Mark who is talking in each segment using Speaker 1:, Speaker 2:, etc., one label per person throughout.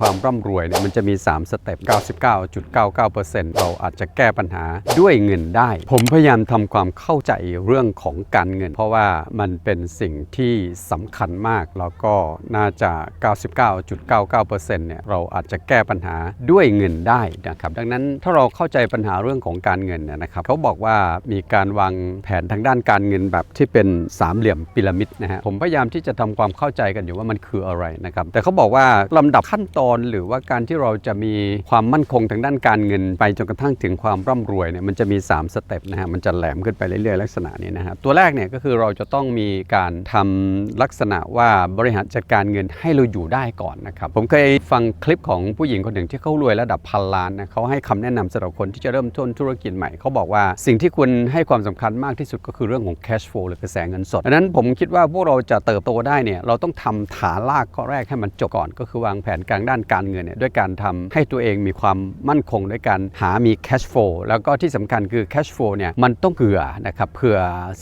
Speaker 1: ความร่ำรวยเนี่ยมันจะมี 3 สเต็ป 99.99%เราอาจจะแก้ปัญหาด้วยเงินได้ ผมพยายามทำความเข้าใจเรื่องของการเงิน เพราะว่ามันเป็นสิ่งที่สำคัญมาก แล้วก็น่าจะ 99.99%เนี่ยเราอาจจะแก้ปัญหาด้วยเงินได้นะครับดังนั้นถ้าเราเข้าใจปัญหาเรื่องของการเงินเนยนะครับเขาบอกว่ามีการวางแผนทางด้านการเงินแบบที่เป็นสามเหลี่ยมพีระมิดนะฮะผมพยายามที่จะทำความเข้าใจกันอยู่ว่ามันคืออะไรนะครับแต่เขาบอกว่าลำดับขั้นตอนหรือว่าการที่เราจะมีความมั่นคงทางด้านการเงิน ไปจนกระทั่งถึงความร่ำรวยเนี่ยมันจะมี 3 สเต็ปนะฮะมันจะแหลมขึ้นไปเรื่อยๆ ลักษณะนี้นะฮะตัวแรกเนี่ยก็คือเราจะต้องมีการทำลักษณะว่าบริหารจัดการเงินให้เราอยู่ได้ก่อนนะครับผมเคยฟังคลิปของผู้หญิงคนหนึ่งที่เขารวยระดับพันล้านนะเขาให้คำแนะนำสำหรับคนที่จะเริ่มต้นธุรกิจใหม่เขาบอกว่าสิ่งที่คุณให้ความสำคัญมากที่สุดก็คือเรื่องของ cash flow หรือกระแสเงินสดดังนั้นผมคิดว่าพวกเราจะเติบโตได้เนี่ยเราต้องทำฐานรากข้อแรกให้มันจบก่อนก็คือวางแผนกลารด้านการเงินเนี่ยด้วยการทำให้ตัวเองมีความมั่นคงด้วยการหามี cash flow แล้วก็ที่สำคัญคือ cash flow เนี่ยมันต้องเผื่อนะครับเผื่อ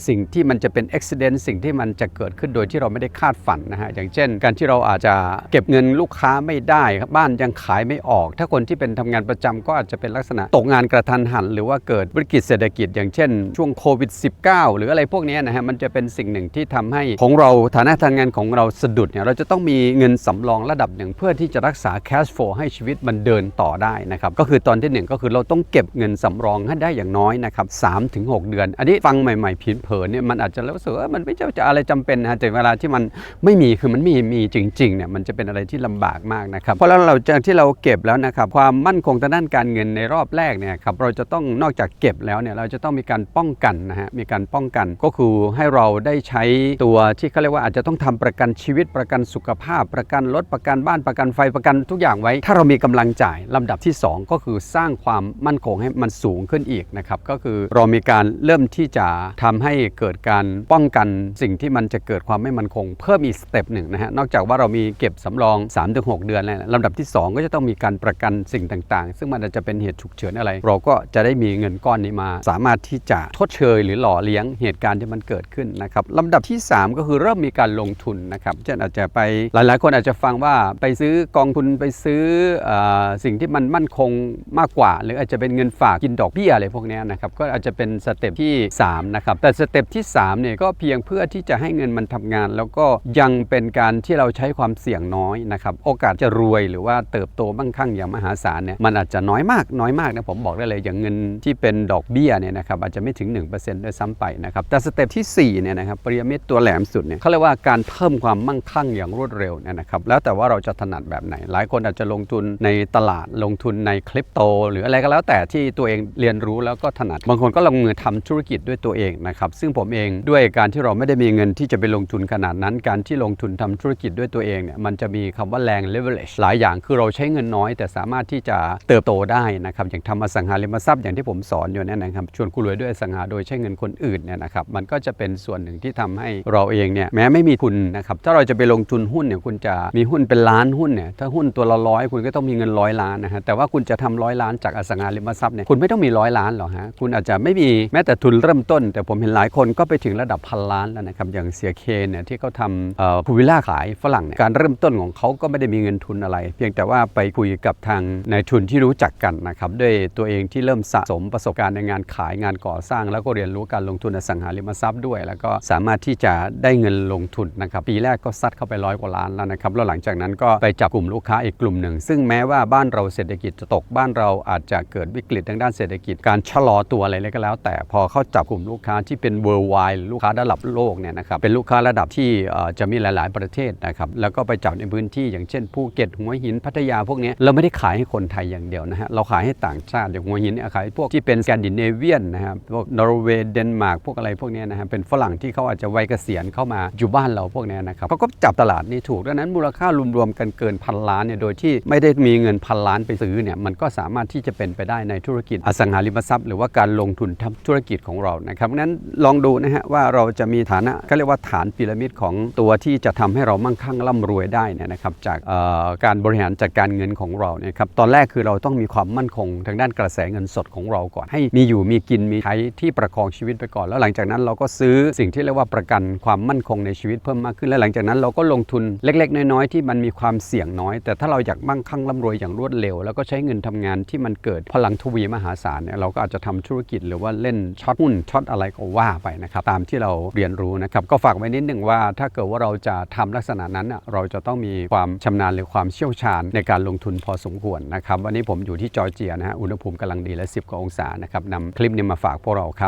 Speaker 1: สิ่งที่มันจะเป็น accident สิ่งที่มันจะเกิดขึ้นโดยที่เราไม่ได้คาดฝันนะฮะอย่างเช่น การที่เราอาจจะเก็บเงินลูกค้าไม่ได้ครับบ้านยังขายไม่ออก ถ้าคนที่เป็นทำงานประจำก็อาจจะเป็นลักษณะตกงานกระทันหัน หรือว่าเกิดวิกฤตเศรษฐกิจ อย่างเช่น ช่วงโควิด -19 หรืออะไรพวกนี้นะฮะมันจะเป็นสิ่งหนึ่งที่ทำให้ของเราฐานะทางงานของเราสะดุดเนี่ยเราจะต้องมีเงินสำรองระดับหนึ่งเพื่อที่จะรักษา cash flow ให้ชีวิตมันเดินต่อได้นะครับก็คือตอนที่หนึ่งก็คือเราต้องเก็บเงินสำรองให้ได้อย่างน้อยนะครับสามถึงหกเดือน อันนี้ฟังใหม่ๆผินเผินเนี่ยมันอาจจะรู้สึกว่ามันไม่ใช่จะอะไรจำเป็นนะแต่เวลาที่มันไม่มีคือมันมีมีจริงๆเนี่ยมันจะเป็นอะไรที่ลำบากมากนะครับเพราะแล้วเราจากที่เราเก็บแล้วนะครับความมั่นคงทางด้านการเงินในรอบแรกเนี่ยครับเราจะต้องนอกจากเก็บแล้วเนี่ยเราจะต้องมีการป้องกันนะฮะมีการป้องกันก็คือให้เราได้ใช้ตัวที่เขาเรียกว่าอาจจะต้องทำประกันชีวิตประกันสุขภาพ ประกันรถประกันบ้านประกันไฟประกันทุกอย่างไว้ ถ้าเรามีกำลังจ่ายลำดับที่ 2 ก็คือสร้างความมั่นคงให้มันสูงขึ้นอีกนะครับก็คือเรามีการเริ่มที่จะทำให้เกิดการป้องกันสิ่งที่มันจะเกิดความไม่มั่นคง เพิ่มอีกสเต็ปหนึ่งนะฮะนอกจากว่าเรามีเก็บสำรอง 3-6 เดือนแล้วลำดับที่ 2 ก็จะต้องมีการประกันสิ่งต่างๆ ซึ่งมันอาจจะเป็นเหตุฉุกเฉินอะไร เราก็จะได้มีเงินก้อนนี้มา สามารถที่จะทดเชยหรือหล่อเลี้ยงเหตุการณ์ที่มันเกิดขึ้นนะครับลำดับที่ 3 ก็คือเริ่มมีการลงทุนนะครับเช่นอาจจะไปหลายๆ คนอาจจะฟังว่าไปซื้อกองทุนุณไปซื้ออสิ่งที่มันมั่นคงมากกว่า หรืออาจจะเป็นเงินฝากกินดอกเบี้ยอะไรพวกนี้นะครับก็อาจจะเป็นสเต็ปที่3นะครับแต่สเต็ปที่3เนี่ยก็เพียงเพื่อที่จะให้เงินมันทำงาน แล้วก็ยังเป็นการที่เราใช้ความเสี่ยงน้อยนะครับโอกาสจะรวยหรือว่าเติบโตมั่งคั่งอย่างมหาศาลเนี่ยมันอาจจะน้อยมากน้อยมากนะผมบอกได้เลยอย่างเงินที่เป็นดอกเบี้ยเนี่ยนะครับอาจจะไม่ถึง 1%ด้วยซ้ำไปนะครับแต่สเต็ปที่4เนี่ยนะครับปริยมิตรตัวแหลมสุดเนี่ยเขาเรียกว่าการเพิ่มความมั่งคั่งอย่างรวดเร็วเนี่ยนะครับแล้วแต่ว่าเราจะถนัดแบบไหนหลายคนอาจจะลงทุนในตลาดลงทุนในคริปโต หรืออะไรก็แล้วแต่ที่ตัวเองเรียนรู้แล้วก็ถนัด บางคนก็ลงมือทำธุรกิจด้วยตัวเองนะครับซึ่งผมเองด้วยการที่เราไม่ได้มีเงินที่จะไปลงทุนขนาดนั้น การที่ลงทุนทำธุรกิจด้วยตัวเองเนี่ยมันจะมีคำว่าแรง leverage หลายอย่างคือเราใช้เงินน้อย แต่สามารถที่จะเติบโตได้นะครับอย่างทำอสังหาริมทรัพย์อย่างที่ผมสอนอยู่เนี่ยนะครับชวนคุณรวยด้วยอสังหาโดยใช้เงินคนอื่นเนี่ยนะครับมันก็จะเป็นส่วนหนึ่งที่ทำให้เราเองเนี่ยแม้ไม่มีทุนนะครับถ้าเราจะไปลงทุนหุ้นเนี่ยคุณจะมีหุ้นเป็นล้านหุ้นเนี่ยถ้าหุนตัวละร้อยคุณก็ต้องมีเงินร้อยล้านนะฮะแต่ว่าคุณจะทำร้อยล้านจากอสังหาริมทรัพย์เนี่ยคุณไม่ต้องมีร้อยล้านหรอกฮะคุณอาจจะไม่มีแม้แต่ทุนเริ่มต้น แต่ผมเห็นหลายคนก็ไปถึงระดับพันล้านแล้วนะครับอย่างเสียเคนเนี่ยที่เขาทำพูวิลล่าขายฝรั่งเนี่ยการเริ่มต้นของเขาก็ไม่ได้มีเงินทุนอะไร เพียงแต่ว่าไปคุยกับทางนายทุนที่รู้จักกันนะครับด้วยตัวเองที่เริ่มสะสมประสบการณ์ในงานขายงานก่อสร้าง แล้วก็เรียนรู้การลงทุนอสังหาริมทรัพย์ด้วย แล้วก็สามารถที่จะได้เงินลงทุนนะครับปีแรกก็ซัดเข้าไปร้อยกว่าล้านแล้วนะครับแล้วหลังจากนั้นก็ไปจับกลุ่มลูกค้าอีกกลุ่มหนึ่ง ซึ่งแม้ว่าบ้านเราเศรษฐกิจจะตกบ้านเราอาจจะเกิดวิกฤตทางด้านเศรษฐกิจการชะลอตัวอะไรก็แล้ว แต่พอเขาจับกลุ่มลูกค้าที่เป็น worldwide ลูกค้าระดับโลกเนี่ยนะครับเป็นลูกค้าระดับที่จะมีหลาย ๆ ประเทศนะครับแล้วก็ไปจับในพื้นที่อย่างเช่นภูเก็ตหัวหินพัทยาพวกนี้เราไม่ได้ขายให้คนไทยอย่างเดียวนะฮะเราขายให้ต่างชาติอย่างหัวหินเนี่ยขายพวกที่เป็นสแกนดิเนเวียนนะครับพวกนอร์เวย์เดนมาร์กพวกอะไรพวกนี้นะฮะเป็นฝรั่งที่เขาอาจจะวัยเกษียณเข้ามาอยู่บ้านเราพวกนี้นะครับเขาก็จับตลาดนี้ถูกดังนั้นมูลค่ารวมๆกันเกินพันล้านเนี่ยโดยที่ไม่ได้มีเงินพันล้านไปซื้อเนี่ยมันก็สามารถที่จะเป็นไปได้ในธุรกิจอสังหาริมทรัพย์ หรือว่าการลงทุนทำธุรกิจของเรานะครับเพราะฉะนั้นลองดูนะฮะว่าเราจะมีฐานะก็เรียกว่าฐานพีระมิดของตัวที่จะทำให้เรามั่งคั่งร่ำรวยได้เนยนะครับจากการบริหารจัดการเงินของเราเนี่ยครับตอนแรกคือเราต้องมีความมั่นคง ทางด้านกระแสเงินสดของเราก่อน ให้มีอยู่มีกินมีใช้ที่ประคองชีวิตไปก่อน แล้วหลังจากนั้นเราก็ซื้อสิ่งที่เรียกว่าประกันความมั่นคงในชีวิตเพิ่มมากขึ้นและหลังจากนั้นเราก็ลงทุนเล็ก ๆ น้อยๆที่มันมีความเสี่ยงน้อยแต่ถ้าเราอยากมั่งคั่งร่ำรวยอย่างรวดเร็ว แล้วก็ใช้เงินทำงานที่มันเกิดพลังทวีมหาศาลเนี่ยเราก็อาจจะทำธุรกิจหรือว่าเล่นช็อตหุ้นช็อตอะไรก็ว่าไปนะครับตามที่เราเรียนรู้นะครับก็ฝากไว้นิดหนึ่งว่า ถ้าเกิดว่าเราจะทำลักษณะนั้นเราจะต้องมีความชำนาญหรือความเชี่ยวชาญในการลงทุนพอสมควรนะครับวันนี้ผมอยู่ที่จอร์เจียนะฮะอุณหภูมิกำลังดีและ 10กว่าองศานะครับนำคลิปนี้มาฝากพวกเราครับ